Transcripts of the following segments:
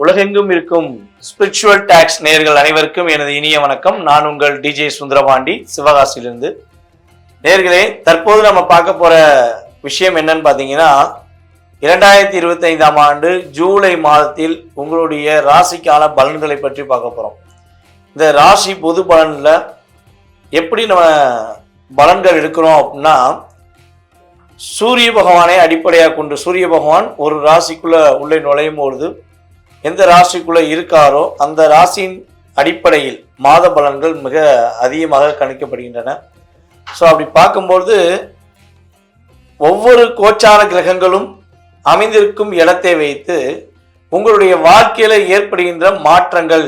உலகெங்கும் இருக்கும் spiritual tax நேர்கள் அனைவருக்கும் எனது இனிய வணக்கம். நான் உங்கள் டிஜே சுந்தரபாண்டி சிவகாசியிலிருந்து. நேர்களே தற்போது நம்ம பார்க்க போற விஷயம் என்னன்னு பார்த்தீங்கன்னா இரண்டாயிரத்தி இருபத்தி ஐந்தாம் ஆண்டு ஜூலை மாதத்தில் உங்களுடைய ராசிக்கான பலன்களை பற்றி பார்க்க போறோம். இந்த ராசி பொது பலனில் எப்படி நம்ம பலன்கள் எடுக்கிறோம் அப்படின்னா சூரிய பகவானை அடிப்படையாக கொண்டு சூரிய பகவான் ஒரு ராசிக்குள்ள உள்ளே நுழையும் பொழுது எந்த ராசிக்குள்ளே இருக்காரோ அந்த ராசியின் அடிப்படையில் மாத பலன்கள் மிக அதிகமாக கணிக்கப்படுகின்றன. ஸோ அப்படி பார்க்கும்பொழுது ஒவ்வொரு கோச்சார கிரகங்களும் அமைந்திருக்கும் இடத்தை வைத்து உங்களுடைய வாழ்க்கையில் ஏற்படுகின்ற மாற்றங்கள்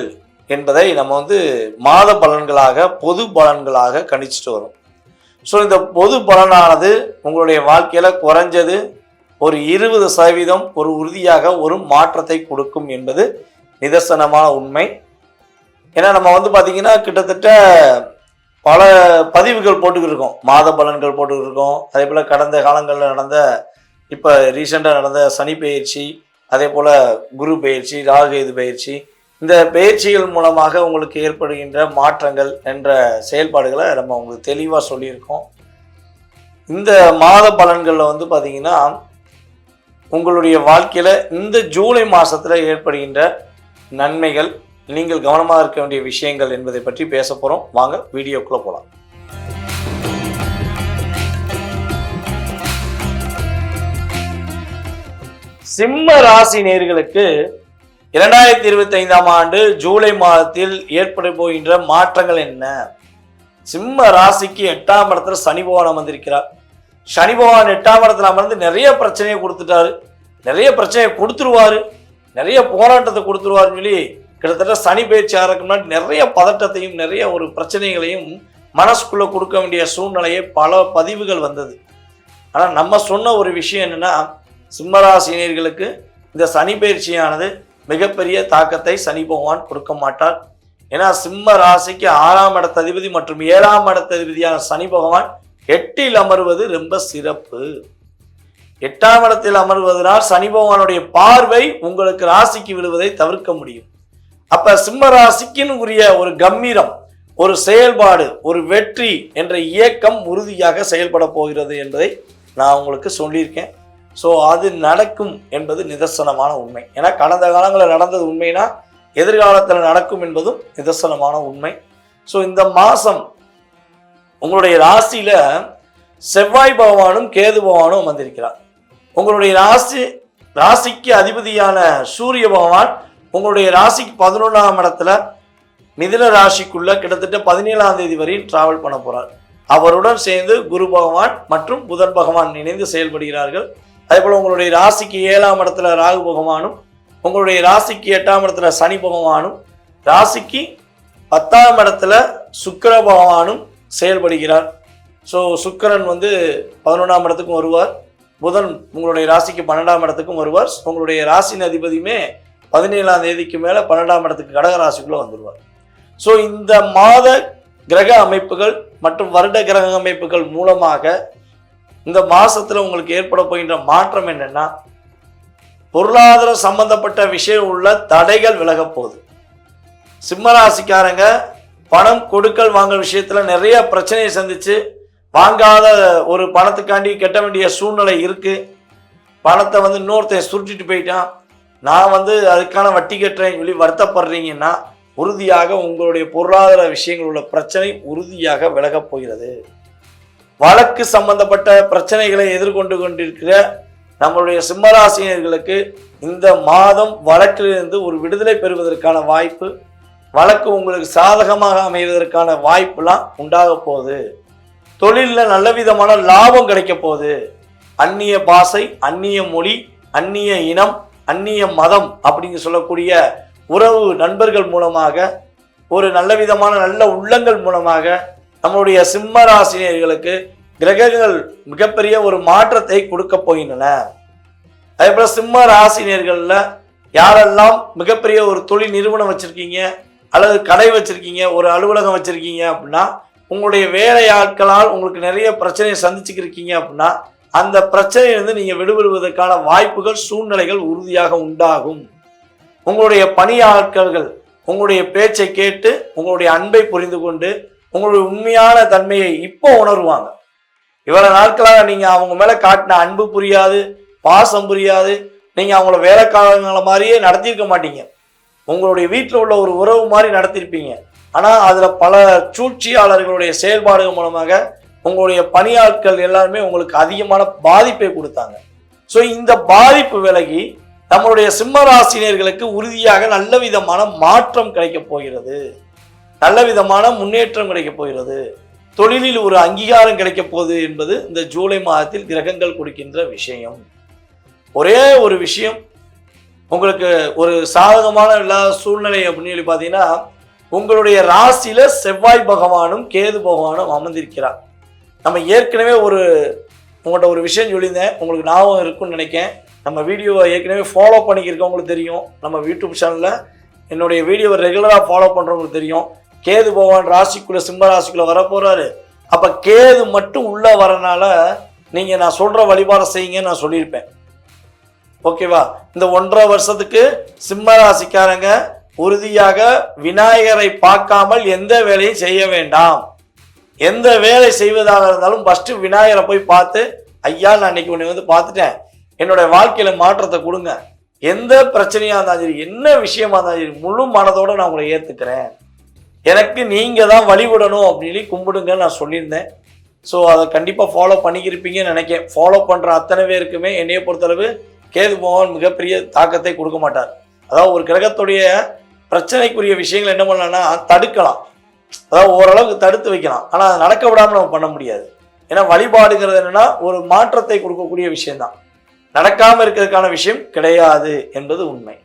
என்பதை நம்ம வந்து மாத பலன்களாக பொது பலன்களாக கணிச்சிட்டு வரோம். ஸோ இந்த பொது பலனானது உங்களுடைய வாழ்க்கையில் குறைஞ்சது ஒரு இருபது சதவீதம் ஒரு உறுதியாக ஒரு மாற்றத்தை கொடுக்கும் என்பது நிதர்சனமான உண்மை. ஏன்னா நம்ம வந்து பார்த்தீங்கன்னா கிட்டத்தட்ட பல பதிவுகள் போட்டுக்கிட்டு இருக்கோம் மாத பலன்கள் போட்டுக்கிட்டு இருக்கோம் அதே போல் கடந்த காலங்களில் நடந்த இப்போ ரீசெண்டாக நடந்த சனி பயிற்சி அதே போல் குரு பயிற்சி ராகுகேது பயிற்சி இந்த பயிற்சிகள் மூலமாக உங்களுக்கு ஏற்படுகின்ற மாற்றங்கள் என்ற செயல்பாடுகளை நம்ம உங்களுக்கு தெளிவாக சொல்லியிருக்கோம். இந்த மாத பலன்களில் வந்து பார்த்திங்கன்னா உங்களுடைய வாழ்க்கையில் இந்த ஜூலை மாதத்தில் ஏற்படுகின்ற நன்மைகள் நீங்கள் கவனமாக இருக்க வேண்டிய விஷயங்கள் என்பதை பற்றி பேச போகிறோம் வாங்க வீடியோக்குள்ளே போகலாம் சிம்ம ராசி நேர்களுக்கு இரண்டாயிரத்தி இருபத்தி ஐந்தாம் ஆண்டு ஜூலை மாதத்தில் ஏற்பட போகின்ற மாற்றங்கள் என்ன? சிம்ம ராசிக்கு எட்டாம் இடத்துல சனி பகவான் வந்திருக்கிறார் சனி பகவான் எட்டாம் இடத்துல அமர்ந்து நிறைய பிரச்சனையை கொடுத்துட்டாரு. நிறைய பிரச்சனையை கொடுத்துருவாரு. நிறைய போராட்டத்தை கொடுத்துருவாருன்னு சொல்லி கிட்டத்தட்ட சனி பயிற்சி ஆகிறதுக்கு முன்னாடி நிறைய பதட்டத்தையும் நிறைய ஒரு பிரச்சனைகளையும் மனசுக்குள்ளே கொடுக்க வேண்டிய சூழ்நிலையை பல பதிவுகள் வந்தது. ஆனால் நம்ம சொன்ன ஒரு விஷயம் என்னென்னா சிம்மராசினியர்களுக்கு இந்த சனி பயிற்சியானது மிகப்பெரிய தாக்கத்தை சனி பகவான் கொடுக்க மாட்டார். ஏன்னா சிம்ம ராசிக்கு ஆறாம் இடத்ததிபதி மற்றும் ஏழாம் இடத்ததிபதியான சனி பகவான் எட்டில் அமர்வது ரொம்ப சிறப்பு. எட்டாம் இடத்தில் அமர்வதனால் சனி பகவானுடைய பார்வை உங்களுக்கு ராசிக்கு விழுவதை தவிர்க்க முடியும். அப்ப சிம்ம ராசிக்குன்னு உரிய ஒரு கம்பீரம் ஒரு செயல்பாடு ஒரு வெற்றி என்ற இயக்கம் உறுதியாக செயல்பட போகிறது என்பதை நான் உங்களுக்கு சொல்லியிருக்கேன். ஸோ அது நடக்கும் என்பது நிதர்சனமான உண்மை. ஏன்னா கடந்த காலங்களில் நடந்தது உண்மைனா எதிர்காலத்தில் நடக்கும் என்பதும் நிதர்சனமான உண்மை. ஸோ இந்த மாதம் உங்களுடைய ராசியில செவ்வாய் பகவானும் கேது பகவானும் வந்திருக்கிறார் உங்களுடைய ராசி ராசிக்கு அதிபதியான சூரிய பகவான் உங்களுடைய ராசிக்கு பதினொன்றாம் இடத்துல மிதின ராசிக்குள்ள கிட்டத்தட்ட பதினேழாம் தேதி வரையும் டிராவல் பண்ண போறார். அவருடன் சேர்ந்து குரு பகவான் மற்றும் புதன் பகவான் இணைந்து செயல்படுகிறார்கள். அதேபோல் உங்களுடைய ராசிக்கு ஏழாம் இடத்துல ராகு பகவானும் உங்களுடைய ராசிக்கு எட்டாம் இடத்துல சனி பகவானும் ராசிக்கு பத்தாம் இடத்துல சுக்கர பகவானும் செயல்படுகிறார். ஸோ சுக்கிரன் வந்து பதினொன்றாம் இடத்துக்கும் வருவார். புதன் உங்களுடைய ராசிக்கு பன்னெண்டாம் இடத்துக்கும் வருவார். உங்களுடைய ராசியின் அதிபதியுமே பதினேழாம் தேதிக்கு மேலே பன்னெண்டாம் இடத்துக்கு கடக ராசிக்குள்ளே வந்துடுவார் ஸோ இந்த மாத கிரக அமைப்புகள் மற்றும் வருட கிரக அமைப்புகள் மூலமாக இந்த மாதத்தில் உங்களுக்கு ஏற்பட போகின்ற மாற்றம் என்னென்னா பொருளாதார சம்பந்தப்பட்ட விஷயம் உள்ள தடைகள் விலகப்போகுது சிம்மராசிக்காரங்க பணம் கொடுக்கல் வாங்கல் விஷயத்துல நிறைய பிரச்சனையை சந்திச்சு வாங்காத ஒரு பணத்துக்காண்டி கட்ட வேண்டிய சூழ்நிலை இருக்கு. பணத்தை வந்து இன்னொருத்தன் சுருட்டிட்டு போயிட்டான். நான் வந்து அதுக்கான வட்டி கட்டுறேன் சொல்லி வருத்தப்படுறீங்கன்னா உறுதியாக உங்களுடைய பொருளாதார விஷயங்கள் உள்ள பிரச்சனை உறுதியாக விலகப் போகிறது. வழக்கு சம்பந்தப்பட்ட பிரச்சனைகளை எதிர்கொண்டு கொண்டிருக்கிற நம்மளுடைய சிம்மராசினியர்களுக்கு இந்த மாதம் வழக்கிலிருந்து ஒரு விடுதலை பெறுவதற்கான வாய்ப்பு வழக்கு உங்களுக்கு சாதகமாக அமைவதற்கான வாய்ப்புலாம் உண்டாக போகுது. தொழிலில் நல்ல விதமான லாபம் கிடைக்க போகுது. அந்நிய பாஷை அந்நிய மொழி அந்நிய இனம் அந்நிய மதம் அப்படின்னு சொல்லக்கூடிய உறவு நண்பர்கள் மூலமாக ஒரு நல்ல விதமான நல்ல உள்ளங்கள் மூலமாக நம்மளுடைய சிம்ம ராசினியர்களுக்கு கிரகங்கள் மிகப்பெரிய ஒரு மாற்றத்தை கொடுக்க போகின்றன. அதே போல சிம்ம ராசினியர்களில் யாரெல்லாம் மிகப்பெரிய ஒரு தொழில் நிறுவனம் வச்சுருக்கீங்க? அல்லது கடை வச்சிருக்கீங்க ஒரு அலுவலகம் வச்சிருக்கீங்க அப்படின்னா உங்களுடைய வேலை ஆட்களால் உங்களுக்கு நிறைய பிரச்சனையை சந்திச்சுக்கிருக்கீங்க அப்படின்னா அந்த பிரச்சனையிலிருந்து நீங்கள் விடுபடுவதற்கான வாய்ப்புகள் சூழ்நிலைகள் உறுதியாக உண்டாகும். உங்களுடைய பணியாட்கள்கள் உங்களுடைய பேச்சை கேட்டு உங்களுடைய அன்பை புரிந்து கொண்டு உங்களுடைய உண்மையான தன்மையை இப்போ உணர்வாங்க. இவ்வளோ நாட்களாக நீங்கள் அவங்க மேலே காட்டின அன்பு புரியாது பாசம் புரியாது நீங்கள் அவங்கள வேலைக்காரங்களை மாதிரியே நடத்தியிருக்க மாட்டீங்க. உங்களுடைய வீட்டில் உள்ள ஒரு உறவு மாதிரி நடத்தியிருப்பீங்க ஆனால் அதில் பல சூழ்ச்சியாளர்களுடைய செயல்பாடுகள் மூலமாக உங்களுடைய பணியாட்கள் எல்லாருமே உங்களுக்கு அதிகமான பாதிப்பை கொடுத்தாங்க. ஸோ இந்த பாதிப்பு விலகி நம்மளுடைய சிம்மராசினியர்களுக்கு உறுதியாக நல்ல விதமான மாற்றம் கிடைக்கப் போகிறது. நல்ல விதமான முன்னேற்றம் கிடைக்கப் போகிறது. தொழிலில் ஒரு அங்கீகாரம் கிடைக்கப் போகுது என்பது இந்த ஜூலை மாதத்தில் கிரகங்கள் கொடுக்கின்ற விஷயம். ஒரே ஒரு விஷயம் உங்களுக்கு ஒரு சாதகமான இல்லாத சூழ்நிலை அப்படின்னு சொல்லி பார்த்தீங்கன்னா உங்களுடைய ராசியில செவ்வாய் பகவானும் கேது பகவானும் அமர்ந்திருக்கிறார். நம்ம ஏற்கனவே ஒரு உங்கள்கிட்ட ஒரு விஷயம் சொல்லியிருந்தேன். உங்களுக்கு ஞாபகம் இருக்குன்னு நினைக்கேன் நம்ம வீடியோவை ஏற்கனவே ஃபாலோ பண்ணிக்கிருக்கவங்களுக்கு தெரியும். நம்ம யூடியூப் சேனலில் என்னுடைய வீடியோவை ரெகுலராக ஃபாலோ பண்ணுறவங்களுக்கு தெரியும். கேது பகவான் ராசிக்குள்ளே சிம்ம ராசிக்குள்ளே வரப்போகிறாரு அப்போ கேது மட்டும் உள்ளே வரனால நீங்கள் நான் சொல்கிற வழிபாடை செய்யுங்கன்னு நான் சொல்லியிருப்பேன். ஓகேவா? இந்த ஒன்றரை வருஷத்துக்கு சிம்ம ராசிக்காரங்க உறுதியாக விநாயகரை பார்க்காமல் எந்த வேலையும் செய்ய வேண்டாம். எந்த வேலை செய்வதாக இருந்தாலும் ஃபஸ்ட்டு விநாயகரை போய் பார்த்து ஐயா நான் இன்னைக்கு உன்னை வந்து பார்த்துட்டேன். என்னுடைய வாழ்க்கையில் மாற்றத்தை கொடுங்க. எந்த பிரச்சனையாக இருந்தாலும் சரி என்ன விஷயமா இருந்தாலும் சரி முழு மனதோடு நான் உங்களை ஏற்றுக்கிறேன் எனக்கு நீங்கள் தான் வழிவிடணும் அப்படின்னு கும்பிடுங்க நான் சொல்லியிருந்தேன். ஸோ அதை கண்டிப்பாக ஃபாலோ பண்ணிக்கிருப்பீங்கன்னு நினைக்கிறேன். ஃபாலோ பண்ணுற அத்தனை பேருக்குமே என்னையை பொறுத்தளவு கேது பகவான் மிகப்பெரிய தாக்கத்தை கொடுக்க மாட்டார். அதாவது ஒரு கிரகத்துடைய பிரச்சனைக்குரிய விஷயங்கள் என்ன பண்ணலாம்னா தடுக்கலாம். அதாவது ஓரளவுக்கு தடுத்து வைக்கலாம். ஆனால் அது நடக்க விடாமல் நம்ம பண்ண முடியாது. ஏன்னா வழிபாடுங்கிறது என்னன்னா ஒரு மாற்றத்தை கொடுக்கக்கூடிய விஷயம்தான். நடக்காமல் இருக்கிறதுக்கான விஷயம் கிடையாது என்பது உண்மை.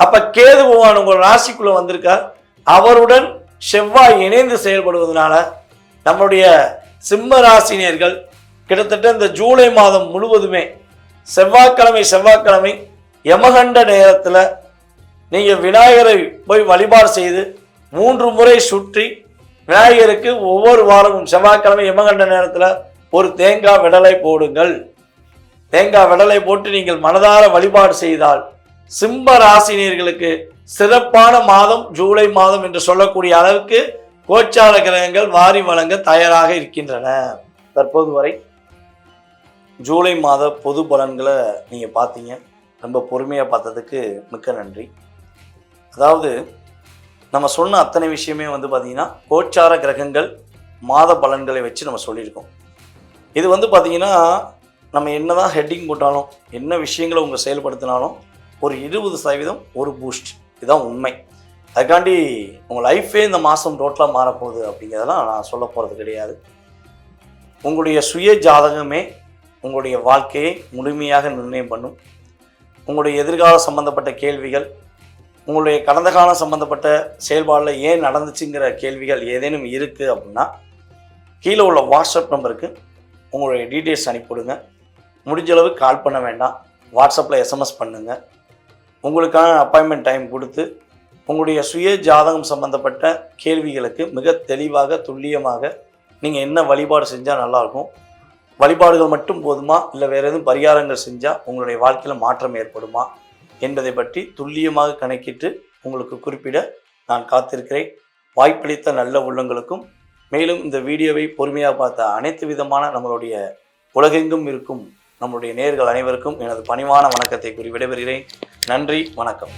அப்போ கேது பகவான் உங்கள் ராசிக்குள்ளே வந்திருக்கார். அவருடன் செவ்வாய் இணைந்து செயல்படுவதனால நம்முடைய சிம்ம ராசினியர்கள் கிட்டத்தட்ட இந்த ஜூலை மாதம் முழுவதுமே செவ்வாய்க்கிழமை செவ்வாய்க்கிழமை யமகண்ட நேரத்தில் நீங்கள் விநாயகரை போய் வழிபாடு செய்து மூன்று முறை சுற்றி விநாயகருக்கு ஒவ்வொரு வாரமும் செவ்வாய்க்கிழமை யமகண்ட நேரத்தில் ஒரு தேங்காய் விடலை போடுங்கள். தேங்காய் விடலை போட்டு நீங்கள் மனதார வழிபாடு செய்தால் சிம்ப ராசினியர்களுக்கு சிறப்பான மாதம் ஜூலை மாதம் என்று சொல்லக்கூடிய அளவுக்கு கோச்சார கிரகங்கள் வாரி வழங்க தயாராக இருக்கின்றன. தற்போது வரை ஜூலை மாத பொது பலன்களை நீங்கள் பார்த்தீங்க. ரொம்ப பொறுமையாக பார்த்ததுக்கு மிக்க நன்றி. அதாவது நம்ம சொன்ன அத்தனை விஷயமே வந்து பார்த்திங்கன்னா கோச்சார கிரகங்கள் மாத பலன்களை வச்சு நம்ம சொல்லியிருக்கோம். இது வந்து பார்த்திங்கன்னா நம்ம என்ன தான் ஹெட்டிங் போட்டாலும் என்ன விஷயங்களை உங்கள் செயல்படுத்தினாலும் ஒரு இருபது சதவீதம் ஒரு பூஸ்ட் இதுதான் உண்மை. அதுக்காண்டி உங்கள் லைஃபே இந்த மாதம் டோட்டலாக மாறப்போகுது அப்படிங்கிறதெல்லாம் நான் சொல்ல போகிறது கிடையாது. உங்களுடைய சுய ஜாதகமே உங்களுடைய வாழ்க்கையை முழுமையாக நிர்ணயம் பண்ணும். உங்களுடைய எதிர்கால சம்பந்தப்பட்ட கேள்விகள் உங்களுடைய கடந்த காலம் சம்பந்தப்பட்ட செயல்பாடில் ஏன் நடந்துச்சுங்கிற கேள்விகள் ஏதேனும் இருக்குது அப்படின்னா கீழே உள்ள வாட்ஸ்அப் நம்பருக்கு உங்களுடைய டீட்டெயில்ஸ் அனுப்பிவிடுங்க. முடிஞ்சளவு கால் பண்ண வேண்டாம். வாட்ஸ்அப்பில் எஸ்எம்எஸ் பண்ணுங்கள் உங்களுக்கான அப்பாயின்மெண்ட் டைம் கொடுத்து உங்களுடைய சுய ஜாதகம் சம்பந்தப்பட்ட கேள்விகளுக்கு மிக தெளிவாக துல்லியமாக நீங்கள் என்ன வழிபாடு செஞ்சால் நல்லாயிருக்கும் வழிபாடுகள் மட்டும் போதுமா? இல்லை வேறு எதுவும் பரிகாரங்கள் செஞ்சால் உங்களுடைய வாழ்க்கையில் மாற்றம் ஏற்படுமா? என்பதை பற்றி துல்லியமாக கணக்கிட்டு உங்களுக்கு குறிப்பிட நான் காத்திருக்கிறேன். வாய்ப்பளித்த நல்ல உள்ளங்களுக்கும் மேலும் இந்த வீடியோவை பொறுமையாக பார்த்த அனைத்து விதமான நம்மளுடைய உலகெங்கும் இருக்கும் நம்மளுடைய நேர்கள் அனைவருக்கும் எனது பணிவான வணக்கத்தை கூறி விடைபெறுகிறேன். நன்றி வணக்கம்.